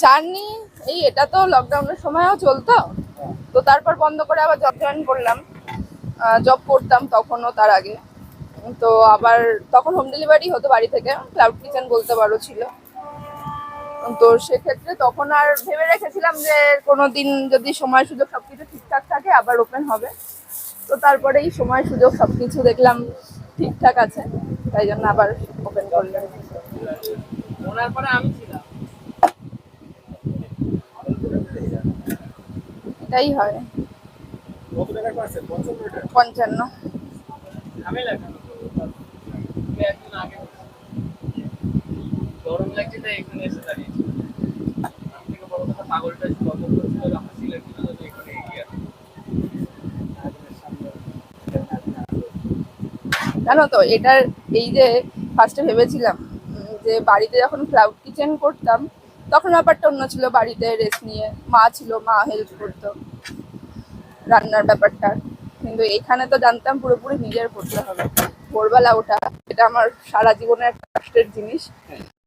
Journey, এই এটা তো লকডাউনের সময়ও চলতো। তো তারপর বন্ধ করে আবার জব জয়েন করলাম। জব করতাম তখনও তার আগে। তো আবার তখন হোম ডেলিভারি হতো বাড়ি থেকে ক্লাউড কিচেন বলতে পারো ছিল। তো সেক্ষেত্রে তখন আর ভেবে রেখেছিলাম যে কোনো দিন যদি সময় সুযোগ সব কিছু ঠিকঠাক থাকে, আবার ওপেন হবে। তো তারপরে এই সময় সুযোগ সব কিছু দেখলাম ঠিকঠাক আছে, তাই জন্য আবার ওপেন করলাম। ওনার পরে আমি ছিলাম। এটাই হয়। পঞ্চান্ন। গরম লাগছে তাই এখানে এসে পাগলটা জানো তো, এটার এই যে ফার্স্টে ভেবেছিলাম যে বাড়িতে যখন ক্লাউড কিচেন করতাম তখন ব্যাপারটা অন্য ছিল, বাড়িতে রেস্ট নিয়ে মা ছিল, মা হেল্প করতো রান্নার ব্যাপারটা। কিন্তু এখানে তো জানতাম পুরোপুরি নিজের করতে হবে। ভোরবেলা ওঠা, এটা আমার সারা জীবনের একটা কষ্টের জিনিস।